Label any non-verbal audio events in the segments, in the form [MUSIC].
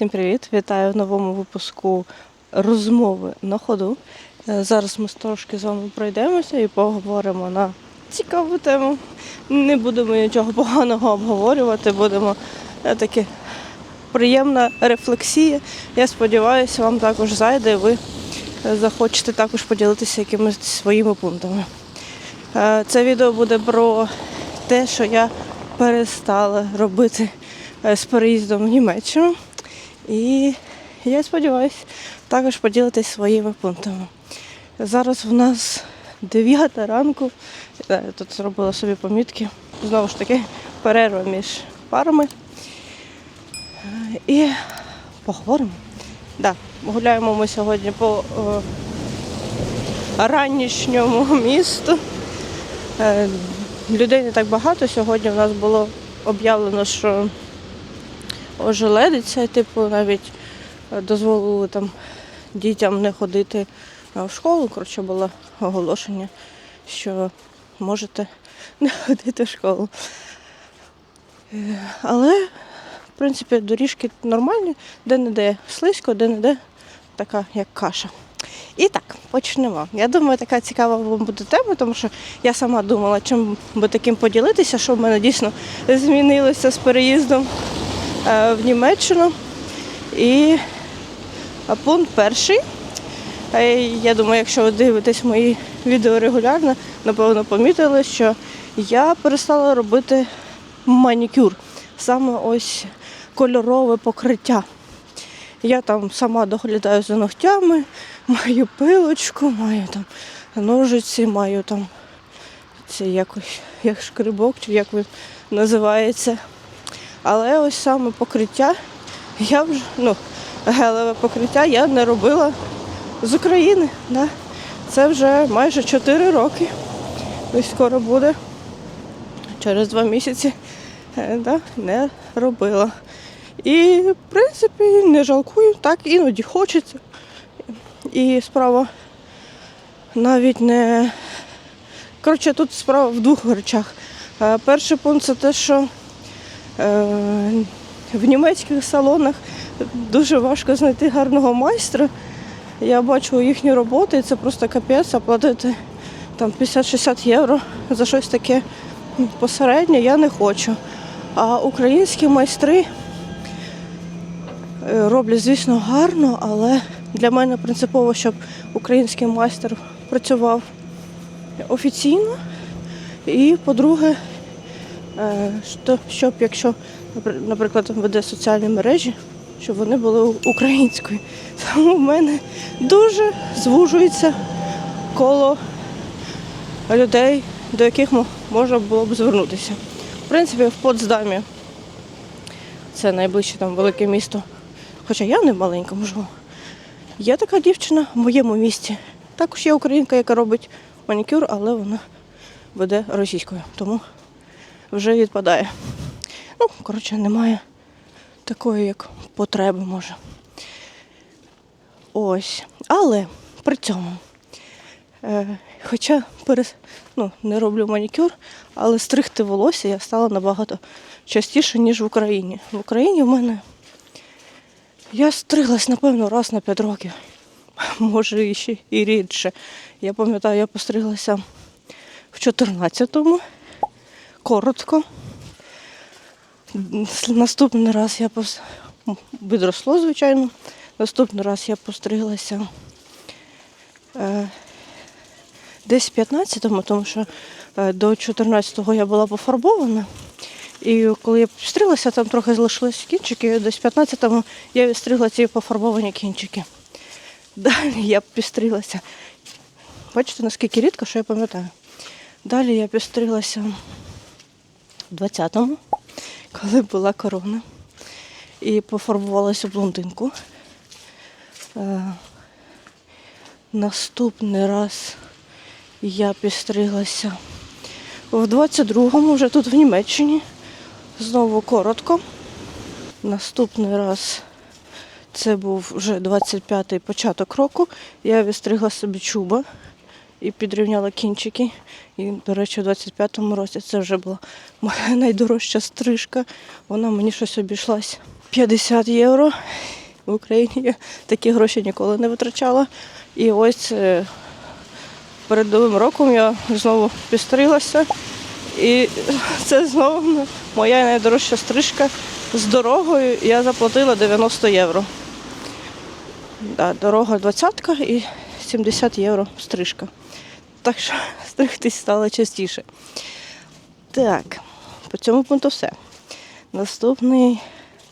Всім привіт! Вітаю в новому випуску розмови на ходу. Е, Зараз ми трошки з вами пройдемося і поговоримо на цікаву тему. Не будемо нічого поганого обговорювати, будемо е, таки приємна рефлексія. Я сподіваюся, вам також зайде, і ви е, захочете також поділитися якимись своїми пунктами. Це відео буде про те, що я перестала робити з переїздом в Німеччину. І я сподіваюся, також поділитись своїми пунктами. Зараз в нас 9 ранку. Я тут зробила собі помітки. Знову ж таки, перерва між парами. Е, І поговоримо. Да, гуляємо ми сьогодні по е, ранішньому місту. Е, людей не так багато. Сьогодні в нас було об'явлено, що ожеледиться, типу, навіть дозволили там дітям не ходити в школу. Коротше, було оголошення, що можете [LAUGHS] не ходити в школу. Е, Але, в принципі, доріжки нормальні, де-не-де слизько, де-не-де така, як каша. І так, почнемо. Я думаю, така цікава вам буде тема, тому що я сама думала, чим би таким поділитися, що в мене дійсно змінилося з переїздом в Німеччину. І е, пункт перший. Е, Я думаю, якщо ви дивитесь мої відео регулярно, напевно, помітили, що я перестала робити манікюр. Саме ось кольорове покриття. Я там сама доглядаю за ногтями, маю пилочку, маю там ножиці, маю там це якось як шкрибок, чи як він називається. Але ось саме покриття я вже, ну, гелеве покриття я не робила з України. Да? Це вже майже 4 роки. Ось скоро буде. Через два місяці е, да, не робила. І, в принципі, не жалкую, так іноді хочеться. І справа навіть не. Коротше, тут справа в двох речах. Е, Перший пункт це те, що в німецьких салонах дуже важко знайти гарного майстра. Я бачу їхні роботи, і це просто капець, а платити там 50-60 євро за щось таке посереднє я не хочу. А українські майстри е, роблять, звісно, гарно, але для мене принципово, щоб український майстер працював офіційно. І, по-друге, е, щоб якщо, наприклад, веде соціальні мережі, щоб вони були українською. [LAUGHS] Тому в мене дуже звужується коло людей, до яких можна було б звернутися. В принципі, в Потсдамі це найближче там велике місто. Хоча я не в маленькому живу. Є така дівчина в моєму місті. Також є українка, яка робить манікюр, але вона веде російською, тому вже відпадає. Ну, коротше, немає такої, як потреби може. Ось. Але при цьому, е, хоча перес, ну, не роблю манікюр, але стригти волосся я стала набагато частіше, ніж в Україні. В Україні в мене я стриглась, напевно, раз на 5 років. Може, і ще і рідше. Я пам'ятаю, я постриглася в 14-му, коротко. Наступний раз я пос... відросло, звичайно. Наступний раз я постриглася е, десь в 15-му, тому що е, до 14-го я була пофарбована. І коли я підстриглася, там трохи залишились кінчики, десь в 15-му я відстригла ці пофарбовані кінчики. Далі я підстриглася. Бачите, наскільки рідко, що я пам'ятаю. Далі я підстриглася в 20-му, коли була корона. І пофарбувалася блондинку. Е, наступний раз я підстриглася в 22-му, вже тут в Німеччині. Знову коротко. Наступний раз це був вже 25-й початок року. Я відстригла собі чуба і підрівняла кінчики. І, до речі, у 25-му році це вже була моя [LAUGHS] найдорожча стрижка. Вона мені щось обійшлась 50 євро. В Україні я такі гроші ніколи не витрачала. І ось е, перед новим роком я знову підстрилася. І [LAUGHS] це знову моя найдорожча стрижка з дорогою. Я заплатила 90 євро. Да, дорога 20 і 70 євро стрижка. Так що [LAUGHS] стригтись стало частіше. Так, по цьому пункту все. Наступний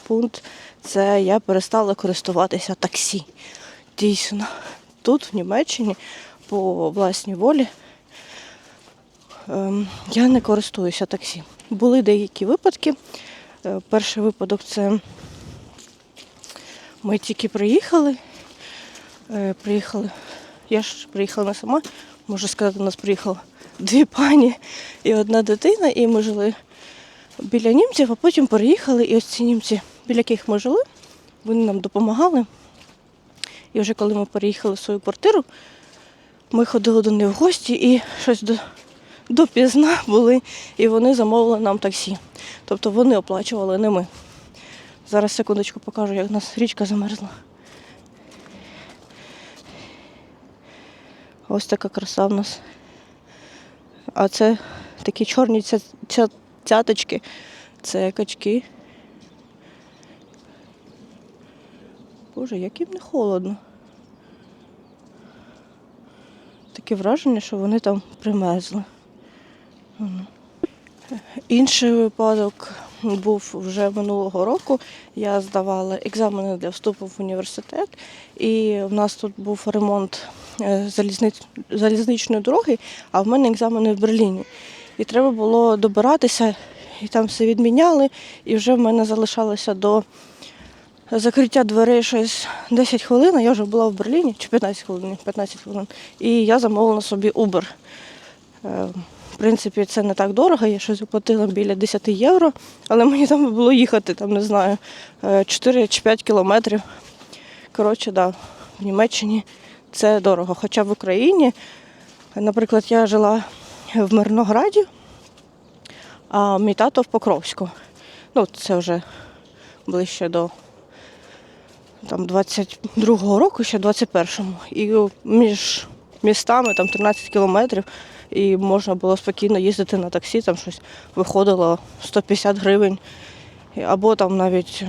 пункт це я перестала користуватися таксі. Дійсно, тут, в Німеччині, по власній волі, ем, я не користуюся таксі. Були деякі випадки. Е, Перший випадок це ми тільки приїхали. Е, Приїхали. Я ж приїхала не сама, можу сказати, у нас приїхало дві пані і одна дитина, і ми жили біля німців, а потім переїхали, і ось ці німці, біля яких ми жили, вони нам допомагали. І вже коли ми переїхали в свою квартиру, ми ходили до них в гості і щось до, допізна були, і вони замовили нам таксі. Тобто вони оплачували, не ми. Зараз секундочку покажу, як у нас річка замерзла. Ось така краса в нас. А це такі чорні ця, ця, цяточки. Це качки. Боже, як їм не холодно. Таке враження, що вони там примерзли. Інший випадок був вже минулого року. Я здавала екзамени для вступу в університет, і в нас тут був ремонт залізничної дороги, а в мене екзамени в Берліні. І треба було добиратися, і там все відміняли, і вже в мене залишалося до закриття дверей щось 10 хвилин, а я вже була в Берліні, чи 15 хвилин, 15 хвилин. І я замовила собі Uber. Е, В принципі, це не так дорого, я щось заплатила біля 10 євро, але мені там було їхати, там, не знаю, е, 4 чи 5 кілометрів. Коротше, да, в Німеччині це дорого. Хоча в Україні, наприклад, я жила в Мирнограді, а мій тато в Покровську. Ну, це вже ближче до там 22-го року, ще 21-му. І між містами там 13 кілометрів, і можна було спокійно їздити на таксі, там щось виходило 150 гривень. Або там навіть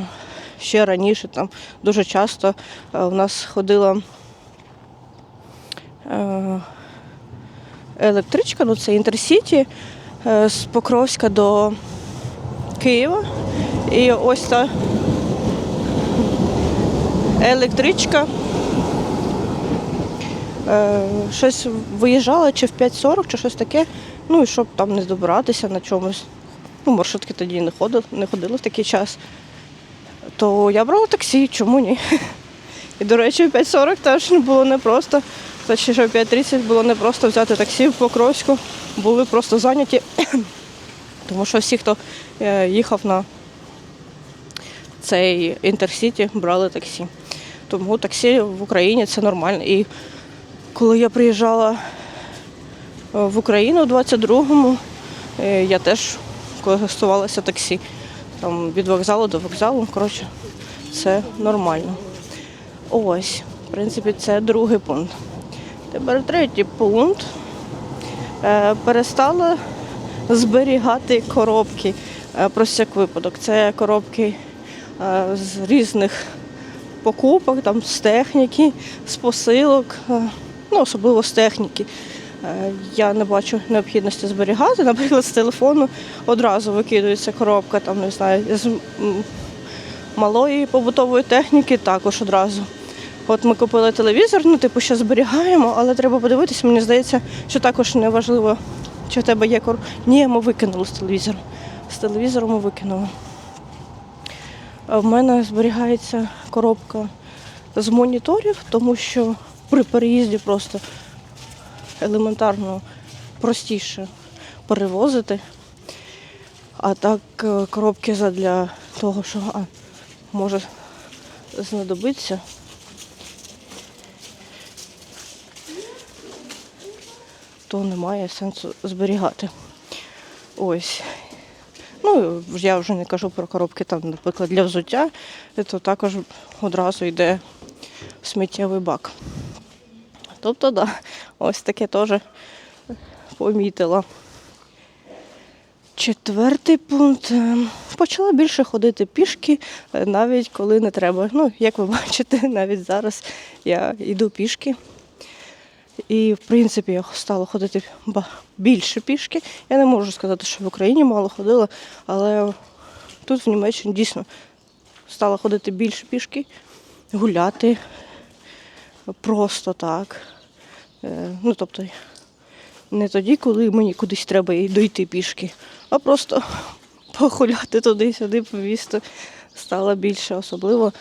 ще раніше, там дуже часто е, в нас ходила електричка, ну це Інтерсіті е, з Покровська до Києва. І ось та електричка. Е, щось виїжджала чи в 5.40, чи щось таке. Ну і щоб там не добиратися на чомусь. Ну, маршрутки тоді не ходили, не ходили в такий час. То я брала таксі, чому ні? [LAUGHS] І, до речі, в 5.40 теж було непросто. Точніше, в 5.30 було непросто взяти таксі в Покровську. Були просто зайняті. [COUGHS] Тому що всі, хто е, їхав на цей інтерсіті, брали таксі. Тому таксі в Україні це нормально. І коли я приїжджала е, в Україну у 22-му, е, я теж користувалася таксі. Там від вокзалу до вокзалу. Коротше, це нормально. Ось, в принципі, це другий пункт. Тепер третій пункт. Е, Перестала зберігати коробки е, про всяк випадок. Це коробки е, з різних покупок, там, з техніки, з посилок, ну, особливо з техніки. Я не бачу необхідності зберігати. Наприклад, з телефону одразу викидується коробка, там, не знаю, з малої побутової техніки також одразу. От ми купили телевізор, ну, типу, ще зберігаємо, але треба подивитися, мені здається, що також не важливо, чи в тебе є кор... Ні, ми викинули з телевізору. З телевізору ми викинули. В мене зберігається коробка з моніторів, тому що при переїзді просто елементарно простіше перевозити. А так е, коробки для того, що а, може знадобитися. То немає сенсу зберігати. Ось. Ну, я вже не кажу про коробки, там, наприклад, для взуття, то також одразу йде в сміттєвий бак. Тобто, да, ось таке теж помітила. Четвертий пункт. Почала більше ходити пішки, е, навіть коли не треба. Ну, як ви бачите, [LAUGHS] навіть зараз я йду пішки. І, в принципі, я стала ходити більше пішки. Я не можу сказати, що в Україні мало ходила, але тут в Німеччині дійсно стала ходити більше пішки, гуляти просто так. Е, Ну, тобто, не тоді, коли мені кудись треба і дойти пішки, а просто [LAUGHS] погуляти туди-сюди по місту стало більше. Особливо,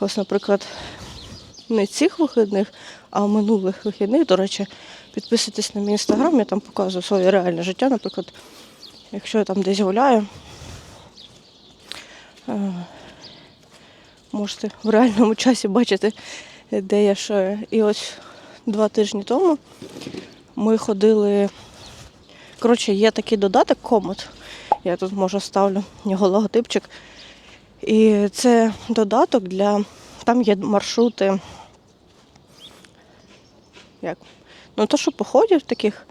ось, наприклад, не цих вихідних, а в минулих вихідних. До речі, підписуйтесь на мій інстаграм, я там показую своє реальне життя. Наприклад, якщо я там десь гуляю, е, можете в реальному часі бачити, де я що. І ось два тижні тому ми ходили. Коротше, є такий додаток комод. Я тут може ставлю його логотипчик. І це додаток для. Там є маршрути. Як? Ну, то, що походів, таких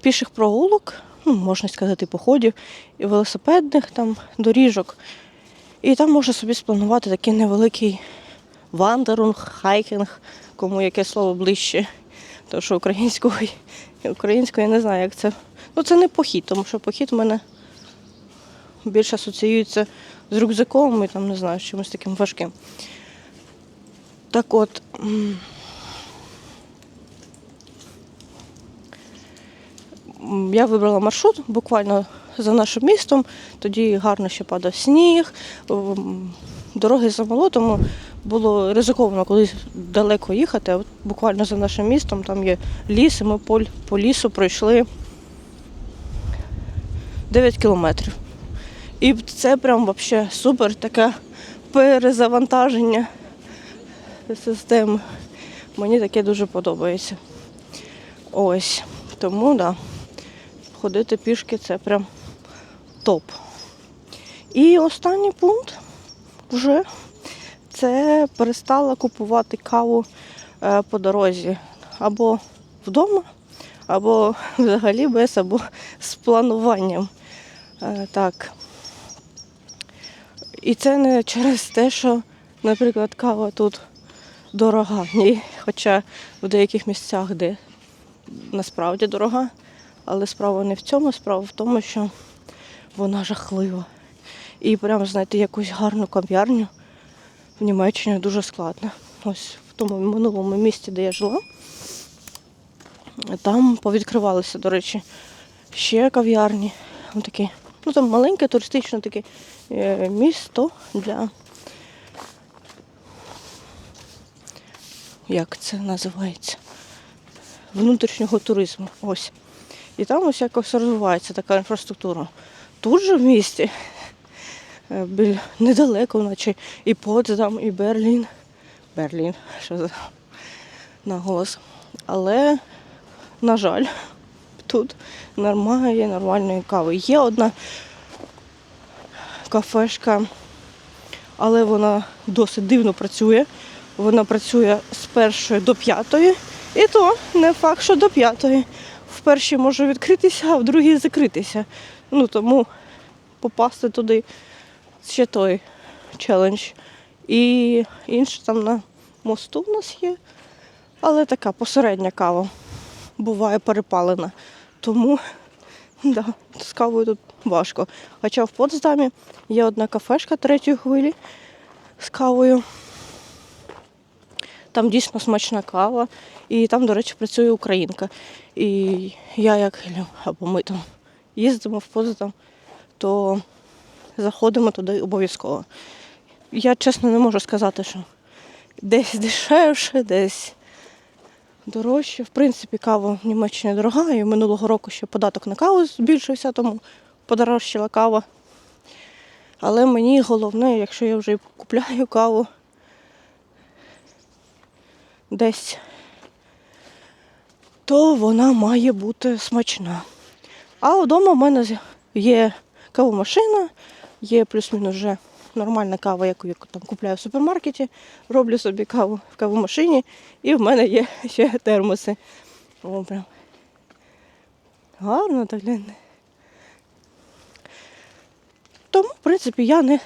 піших прогулок, ну, можна сказати, походів, і велосипедних там доріжок. І там можна собі спланувати такий невеликий вандерунг, хайкінг, кому яке слово ближче. Тому що українською, українською я не знаю, як це. Ну, це не похід, тому що похід в мене більше асоціюється з рюкзаком і там, не знаю, з чимось таким важким. Так от. Я вибрала маршрут буквально за нашим містом. Тоді гарно ще падав сніг, дороги замало, тому було ризиковано кудись далеко їхати. А от буквально за нашим містом там є ліс, і ми по, лісу пройшли 9 кілометрів. І це прям вообще супер таке перезавантаження системи. Мені таке дуже подобається. Ось. Тому да, ходити пішки це прям топ. І останній пункт вже це перестала купувати каву е, по дорозі або вдома, або взагалі без, або з плануванням. Е, Так. І це не через те, що, наприклад, кава тут дорога. Ні. Хоча в деяких місцях, де насправді дорога, але справа не в цьому, справа в тому, що вона жахлива. І прямо знайти якусь гарну кав'ярню в Німеччині дуже складно. Ось в тому минулому місті, де я жила, там повідкривалися, до речі, ще кав'ярні. Там такі, ну там маленьке туристичне таке е, місто для. Як це називається? Внутрішнього туризму. Ось. І там ось якось розвивається така інфраструктура. Тут же в місті, е, біль, недалеко, наче і Потсдам, і Берлін. Берлін, що за наголос. Але, на жаль, тут немає нормальної кави. Є одна кафешка, але вона досить дивно працює. Вона працює з першої до п'ятої, і то не факт, що до п'ятої. Першій може відкритися, а в другій закритися. Ну тому попасти туди ще той челендж. І інше там на мосту в нас є, але така посередня кава. Буває перепалена. Тому да, з кавою тут важко. Хоча в Потсдамі є одна кафешка третьої хвилі з кавою. Там дійсно смачна кава, і там, до речі, працює українка. І я як або ми там їздимо в Потсдам, то заходимо туди обов'язково. Я чесно не можу сказати, що десь дешевше, десь дорожче. В принципі, кава в Німеччині дорога, і минулого року ще податок на каву збільшився, тому подорожчала кава. Але мені головне, якщо я вже купляю каву десь, то вона має бути смачна. А вдома в мене є кавомашина, є плюс-мінус вже нормальна кава, яку я там купляю в супермаркеті, роблю собі каву в кавомашині, і в мене є ще термоси. О, прям. Гарно так гляньте. Тому, в принципі, я не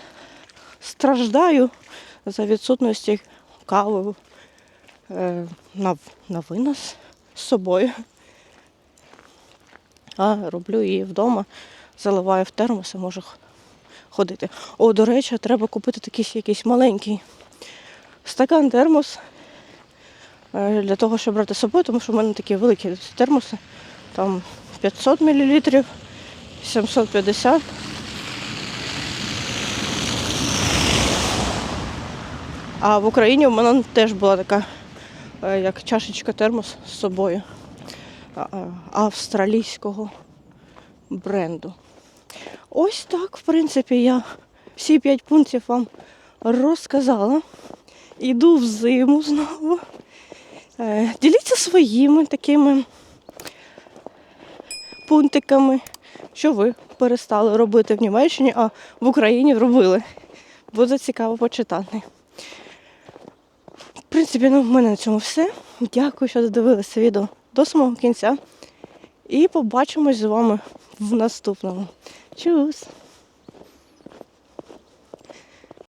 страждаю за відсутності кави на, на винос з собою. А роблю її вдома, заливаю в термос і можу ходити. О, до речі, треба купити такий якийсь маленький стакан термос е, для того, щоб брати з собою, тому що в мене такі великі термоси. Там 500 мл, 750 А в Україні в мене теж була така, як чашечка термос з собою австралійського бренду. Ось так, в принципі, я всі п'ять пунктів вам розказала. Іду в зиму знову. Е, Діліться своїми такими пунктиками, що ви перестали робити в Німеччині, а в Україні робили. Буде цікаво почитати. Принципі, ну, в мене на цьому все. Дякую, що додивилися відео до самого кінця. І побачимось з вами в наступному. Чус!